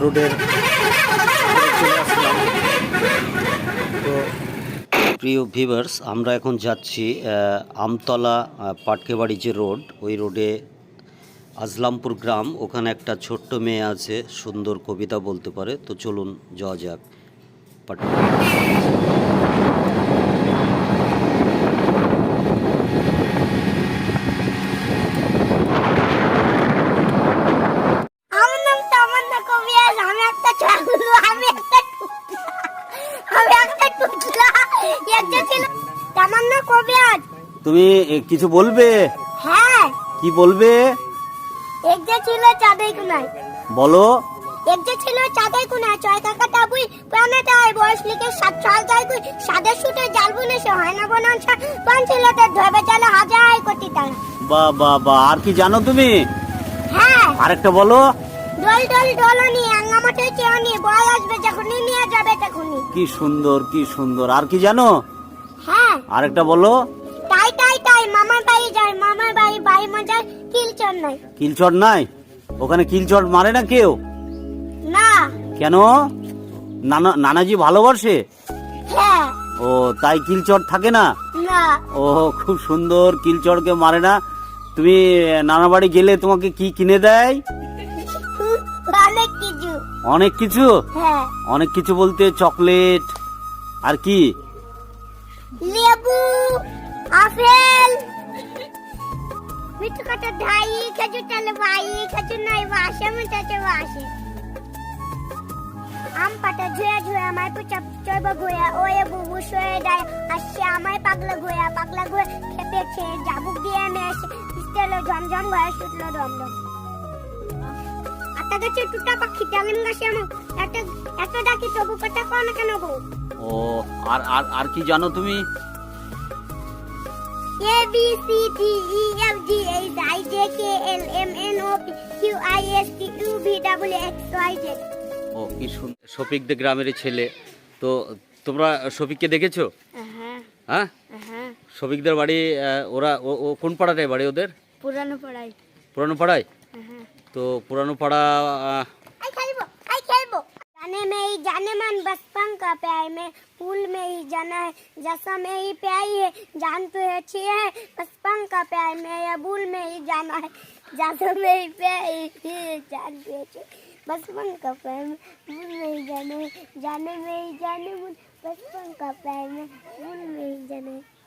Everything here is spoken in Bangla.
রোডের তো প্রিয় ভিভার্স আমরা এখন যাচ্ছি আমতলা পাটকেবাড়ি যে রোড, ওই রোডে আজলামপুর গ্রাম, ওখানে একটা ছোট্ট মেয়ে আছে, সুন্দর কবিতা বলতে পারে। তো চলুন, যাওয়া যাক। পাট আমার নাম তামান্না কবিরাজ আমি একটা ছাগল আমি একটা টুকরা আমি একটা টুকরা তামান্না কবিরাজ তুমি কিছু বলবে? হ্যাঁ। কি বলবে? ছিল চাঁদের কোনায়। বলো। ছিল চাঁদের কোনায়। ছয় কাকা টাবুই প্রাণেটায় বয়স লিখে সাত ছয় দুই সাদের হয় না বনান পান ছিল তার ধবে চালে হাজার কোটি তারা বা বা বা আর কি জানো তুমি? হ্যাঁ। আরেকটা বলো। ডল ডল ডলনি আঙ্গামাটে চেয়নি বয় আসবে যখনই তখনই কি সুন্দর কি সুন্দর। আর কি জানো? হ্যাঁ। আরেকটা বলো। তাই তাই তাই মামার বাড়ি যায় মামার বাড়ি বাড়ি মজার কিলচর নাই। কিলচট নাই? ওখানে কিলচট মারে না কেউ? না। কেন? নানা নানাজি ভালোবাসে? হ্যাঁ। ও তাই কিলচট থাকে না? না। ও খুব সুন্দর কিলচড়কে মারে না। তুমি নানা বাড়ি গেলে তোমাকে কি কিনে দেয়? অনেক কিছু। অনেক কিছু? হ্যাঁ। অনেক কিছু বলতে চকলেট আর কি? লেবু আপেল। মিঠু কাটা চালে ভাই খেজুর নাই বাসে মিঠাতে বাসে। আম পাতা ঝুয়া ঝুয়া আমায় পুচা চৈব ঘোয়া ওয়ে বুবু শোয়ে দেয় আসছে আমায় পাগলা ঘোয়া পাগলা ঘোয়া খেপেছে জাবুক দিয়ে মেশ ঝমঝম ঘরে শুটলো দমদম। গাছে টুটা পাখি ডালিম গাছে আমার ডাকি তবু কথা কন ও আর আর আর কি জানো তুমি? B C D E F G H I J K L M N O P Q I S T U V W X Y Z ও কি সুন্দর শফিকদের গ্রামের ছেলে। তো তোমরা শফিককে দেখেছ? হ্যাঁ। হ্যাঁ? হ্যাঁ। শফিকদের বাড়ি ওরা ও ও কোন পাড়াটায় বাড়ি ওদের? পুরানো পড়াই পুরানো পাড়ায়? হ্যাঁ। तो पुरानो पाड़ा जाने में ही जाने मन बचपन का प्यार में, पूल में ही जाना है, जैसा में ही प्यार है, जान तो अच्छी है, बचपन का प्यार में या भूल में ही जाना है, जैसा में ही प्यार जान तो अच्छी बचपन का प्यार में पुल में ही जाना है, जाने में ही जाने मन बचपन का प्यार में, भूल में ही जाना है।